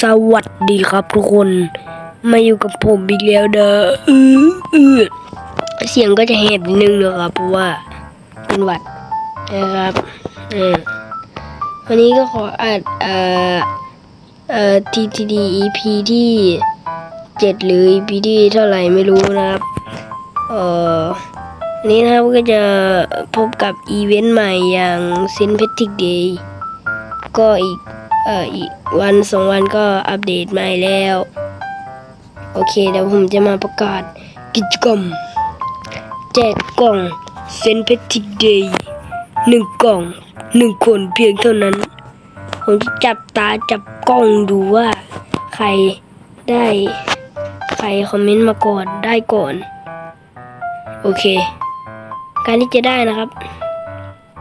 สวัสดีครับทุกคน มาอยู่กับผมอีกแล้วเด้ออืออือเสียงก็จะแหบนิดนึงนะครับเพราะว่าเป็นหวัดนะครับเออวันนี้ก็ขออัดเอ่อเอ่อ TTD EP ที่เจ็ดหรือ EP ที่เท่าไหร่ไม่รู้นะครับเอ่อวันนี้นะครับก็จะพบกับอีเวนต์ใหม่อย่าง Synthetic Day ก็อีก เอ่ออีกวันสองวันก็อัปเดตใหม่แล้ว โอเคเดี๋ยวผมจะมาประกาศกิจกรรมแจกกล่องเซนเพติกเดย์หนึ่งกล่องหนึ่งคนเพียงเท่านั้น ผมจะจับตาจับกล้องดูว่า ใครได้ใครคอมเมนต์มาก่อนได้ก่อน โอเค การที่จะได้นะครับ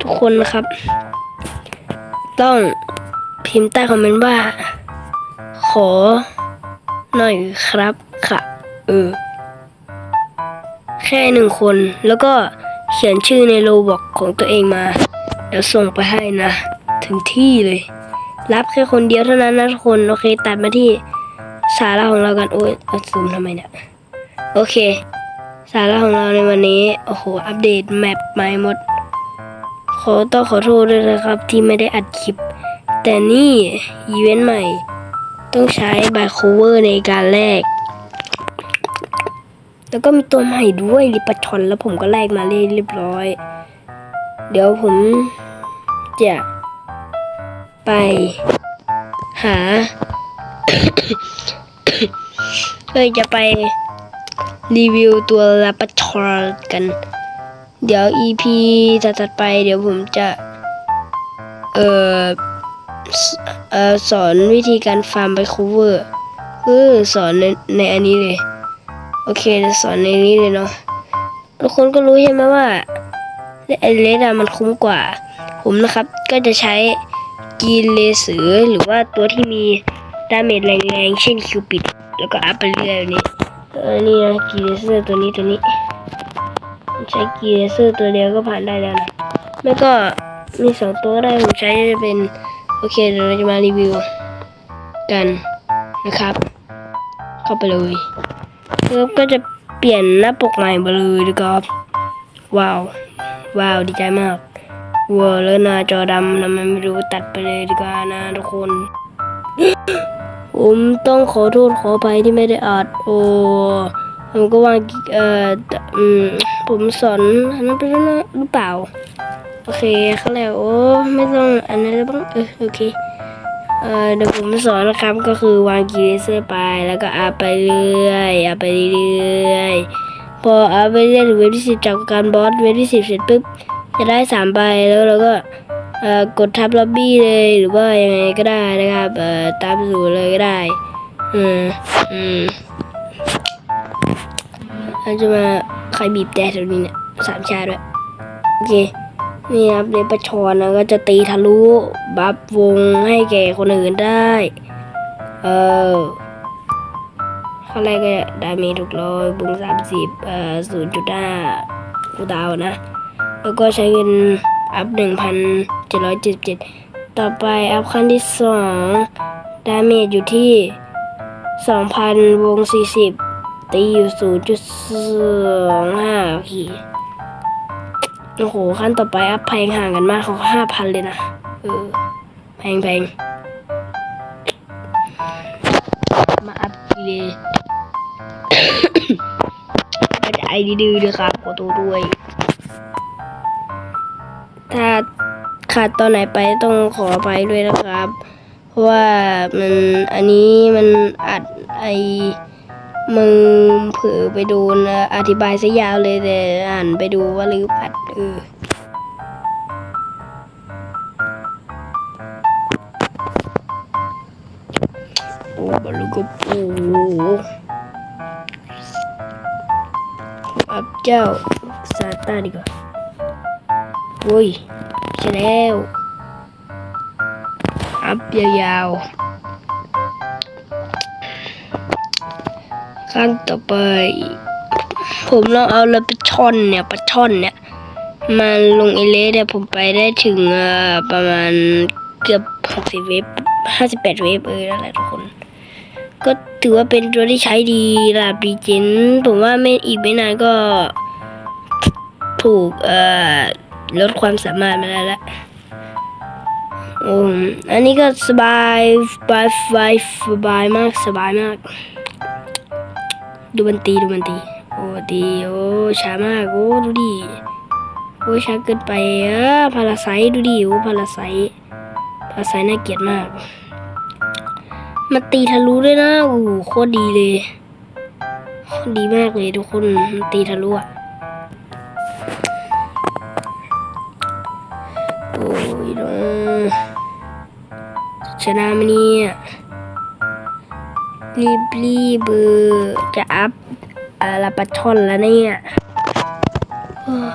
ทุกคนนะครับ ต้อง พิมพ์ใต้คอมเมนต์ว่า ขอ หน่อยครับค่ะ เออ แค่หนึ่งคนแล้วก็เขียนชื่อในโลบอกของตัวเองมา เดี๋ยวส่งไปให้นะ ถึงที่เลย รับแค่คนเดียวเท่านั้นนะทุกคน โอเค ตัดมาที่สาระของเรากัน โอ้ยเอาซูมทำไมเนี่ย โอเค สาระของเราในวันนี้ โอ้โห อัปเดตแมปใหม่หมด ขอต้องขอโทษด้วยนะครับ ที่ไม่ได้อัดคลิป แต่นี่อีเวนต์ใหม่ ต้องใช้บ y โคเวอร์ในการแลกแล้วก็มีตัวใหม่ด้วยริปชอนแล้วผมก็แลกมาเรียบร้อย เดี๋ยวผมจะไปหาเพื่อจะไปรีวิวตัวลาปชอนกัน เดี๋ยว EP ถัดไปเดี๋ยวผมจะ เอ่อ เอ่อสอนวิธีการฟาร์มไปคูเวอร์คือสอนในในอันนี้เลย โอเคจะสอนในนี้เลยเนาะทุกคนก็รู้ใช่ไหมว่าไอเลดามันคุ้มกว่า ผมนะครับก็จะใช้กีนเลสือหรือว่าตัวที่มีดาเมจแรงๆ เช่นคิวปิด แล้วก็อัพไปเรื่อยๆแบบนี้เออนี่นะกีเลเซอร์ตัวนี้ตัวนี้ ใช้กีเลเซอร์ตัวเดียวก็ผ่านได้แล้วนะไม่ก็มีสองตัวได้ผมใช้จะเป็น โอเคเดี๋ยวเราจะมารีวิวกันนะครับ เข้าไปเลยแล้วก็จะเปลี่ยนหน้าปกใหม่ไปเลยนะครับว้าว ว้าวดีใจมากว้าวแล้วหน้าจอดำทำไมไม่รู้ตัดไปเลยดีกว่านะทุกคน ผมต้องขอโทษขออภัยที่ไม่ได้อัดโอ้ ผมก็วางเอ่ออืมผมสอนอันนั้นไปแล้วนหรือเปล่า โอเคเขาแล้วโอ้ไม่ต้องอันนั้นแล้วบ้างเออโอเคเออเดี๋ยวผมสอนนะครับก็คือวางกีเซอร์ไปแล้วก็อัพไปเรื่อยอัพไปเรื่อยพออัพไปเรื่อยถึงเวฟที่สิบจากการบอสเวฟที่สิบเสร็จปุ๊บจะได้สามใบแล้วเราก็เอ่อกดทับล็อบบี้เลยหรือว่ายังไงก็ได้นะครับเอ่อตามสูตรเลยก็ได้อืมอืม เราจะมาใครบีบแต่แถวนี้เนี่ยสามชาด้วยโอเคนี่ครับเดปชอนนะก็จะตีทะลุบัฟวงให้แก่คนอื่นได้ เออข้อแรกก็ดาเมจถูกร้อยบุงสามสิบเอ่อศูนย์จุดห้ากูดาวนะ แล้วก็ใช้เงินอัพหนึ่งพันเจ็ดร้อยเจ็ดเจ็ดต่อไปอัพขั้นที่สองดาเมจอยู่ที่สองพันวงสี่สิบ ตีอยู่ศูนย์จุดสองห้าโอเคโอ้โห ขั้นต่อไปอัพแพงห่างกันมากเขาห้าพันเลยนะ เออ แพงแพงมาอัพเลยก็จะไอดีดื้อด้วยครับขอตัวด้วย ถ้าขาดตอนไหนไปต้องขอไปด้วยนะครับ เพราะว่ามันอันนี้มันอัดไอ มึงเผลอไปโดนอธิบายซะยาวเลยแต่อ่านไปดูว่าลืมอัดเออโอ้บลูกโอ้อับเจ้าซาตาดีกว่าโอ้ยใช่แล้วอัพยาวๆ ขั้นต่อไป ผมลองเอาเลยปลาช่อนเนี่ยปลาช่อนเนี่ยมาลงเอเลสเนี่ยผมไปได้ถึงประมาณเกือบหกสิบเวฟห้าสิบแปดเวฟเออนั่นแหละทุกคน ก็ถือว่าเป็นตัวที่ใช้ดีระดับดีเจนผมว่าไม่อีกไม่นานก็ถูกเอ่อลดความสามารถมาแล้วละอืมอันนี้ก็สบายสบายสบายสบายมากสบายมาก ดูมันตีดูมันตี โอ้ดีโอ้ช้ามากโอ้ดูดิโอ้ช้าเกินไปอะพาราไซดูดิโอ้พาราไซพาราไซน่าเกลียดมากมันตีทะลุด้วยนะโอ้โหโคตรดีเลยโคตรดีมากเลยทุกคนมันตีทะลุอะโอ้ยน้องชนะไหมเนี่ย รีบรีบจะอัพอะไรปลาช่อนแล้วเนี่ยเออ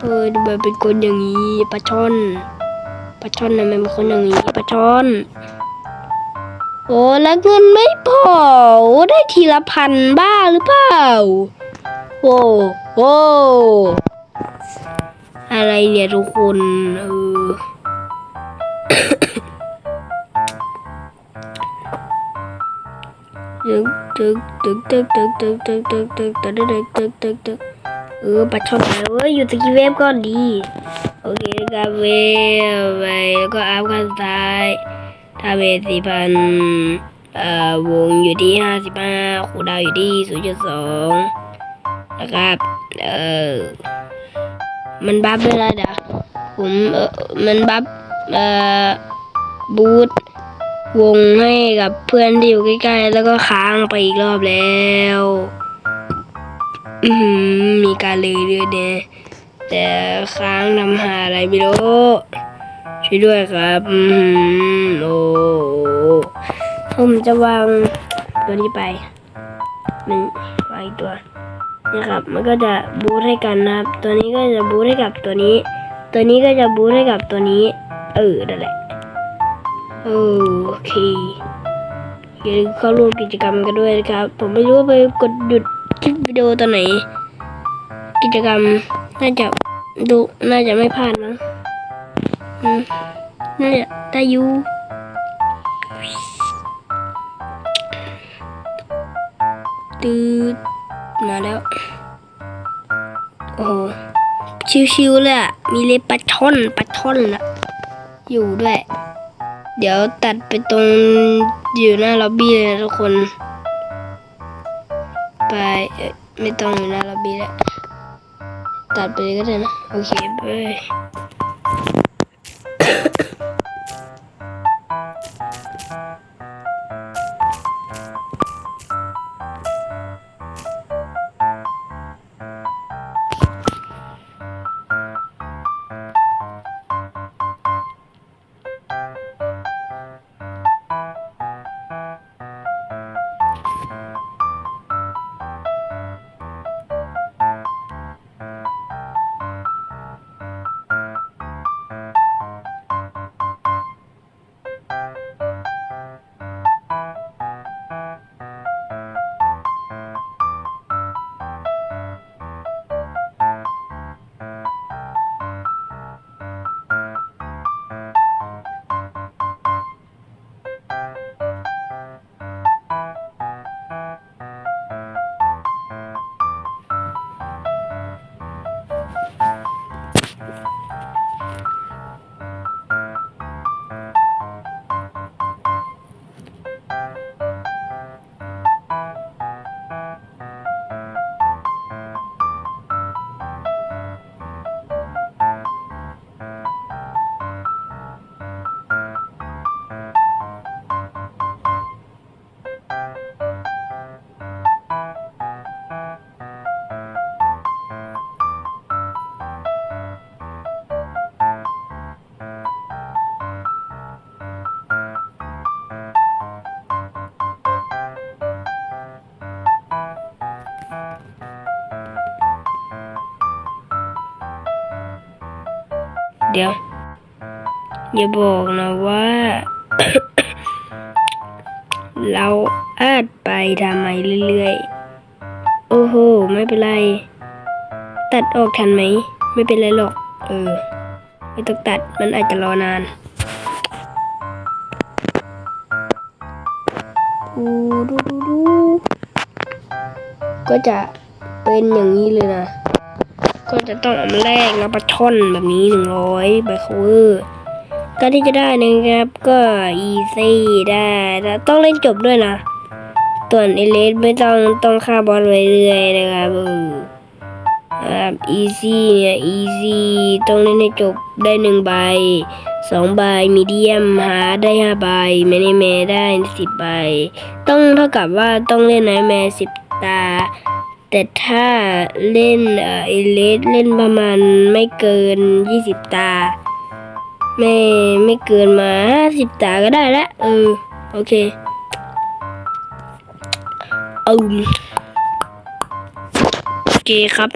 เออดูแบบเป็นคนอย่างนี้ปลาช่อนปลาช่อนทำไมเป็นคนอย่างนี้ปลาช่อน โอ้แล้วเงินไม่พอได้ทีละพันบ้าหรือเปล่า โอ้โอ้อะไรเนี่ยทุกคนเออ ตึกตึกตึกตึกตึกตึกตึกตึกตึกตึกตึกตึกตึกตึกเออปัดช่องไปเว้ยอยู่ตะกี้เวฟก็ดีโอเคครับเวฟไปแล้วก็อัพขั้นสุดท้ายถ้าเวฟสี่พันเอ่อวงอยู่ที่ห้าสิบห้าคูดาวอยู่ที่ศูนย์จุดสองนะครับเออมันบัฟด้วยนะเดี๋ยวผมเออมันบัฟเอ่อบูท วงให้กับเพื่อนที่อยู่ใกล้ๆ แล้วก็ค้างไปอีกรอบแล้วมีการเลยด้วยเนี่ย แต่ค้างทำหาอะไรไม่รู้ช่วยด้วยครับอือหือโอ้ผมจะวางตัวนี้ไปหนึ่งวางอีกตัวนะครับ มันก็จะบูทให้กันนะครับ ตัวนี้ก็จะบูทให้กับตัวนี้ ตัวนี้ก็จะบูทให้กับตัวนี้ เออนั่นแหละเออ โอเค อย่าลืมเข้าร่วมกิจกรรมกันด้วยนะครับ ผมไม่รู้ว่าไปกดหยุดคลิปวิดีโอตอนไหน กิจกรรมน่าจะดูน่าจะไม่พลาดมั้งน่าจะได้ยูตืดมาแล้ว โอ้โห ชิวๆเลยอะ มีเลยปลาช่อนปลาช่อนละอยู่ด้วย เดี๋ยวตัดไปตรงอยู่หน้าล็อบบี้เลยทุกคน ไปไม่ต้องอยู่หน้าล็อบบี้แล้วตัดไปเลยก็ได้นะ โอเคไป เดี๋ยว อย่าบอกนะว่า เราอาจไปทำไมเรื่อยๆ โอ้โห ไม่เป็นไร ตัดออกทันไหม ไม่เป็นไรหรอก เออ ไม่ต้องตัดมันอาจจะรอนานดูดูดูดูก็จะเป็นอย่างนี้เลยนะ ก็จะต้องเอามาแลกแล้วปลาช่อนแบบนี้หนึ่งร้อยใบโคเวอร์การที่จะได้นะครับก็อีซี่ได้แต่ต้องเล่นจบด้วยนะส่วนเอเลสไม่ต้องต้องฆ่าบอลไปเรื่อยนะครับเออครับอีซี่เนี่ยอีซี่ต้องเล่นให้จบได้หนึ่งใบสองใบมีเดียมหาได้ห้าใบแมนแมได้สิบใบ ต้องเท่ากับว่าต้องเล่นไนแมสิบตา แต่ถ้าเล่นเออเอเลสเล่นประมาณไม่เกินยี่สิบตา ไม่ไม่เกินมาห้าสิบตาก็ได้ล้วเออ โอเคเอาโอเคครับ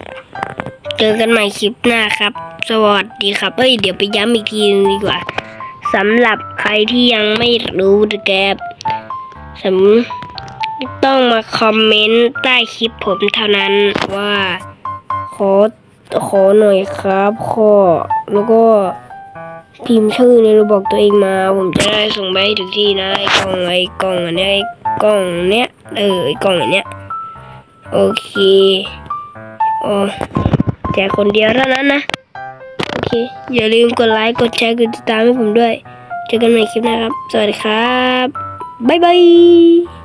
เจอกันใหม่คลิปหน้าครับ สวัสดีครับเอ้ย เดี๋ยวไปย้ำอีกทีนึงดีกว่าสำหรับใครที่ยังไม่รู้นะครับสำ ต้องมาคอมเมนต์ใต้คลิปผมเท่านั้นว่าขอขอหน่อยครับขอแล้วก็พิมพ์ชื่อในระบอกตัวเองมา ผมจะได้ส่งไปถึงที่นะไอ้กล่องไอ้กล่องอันนี้ไอ้กล่องเนี้ยเออไอ้กล่องอันเนี้ยโอเคโอ้แจกคนเดียวเท่านั้นนะโอเค อย่าลืมกดไลค์กดแชร์กดติดตามให้ผมด้วย เจอกันใหม่คลิปหน้าครับ สวัสดีครับ บ๊ายบาย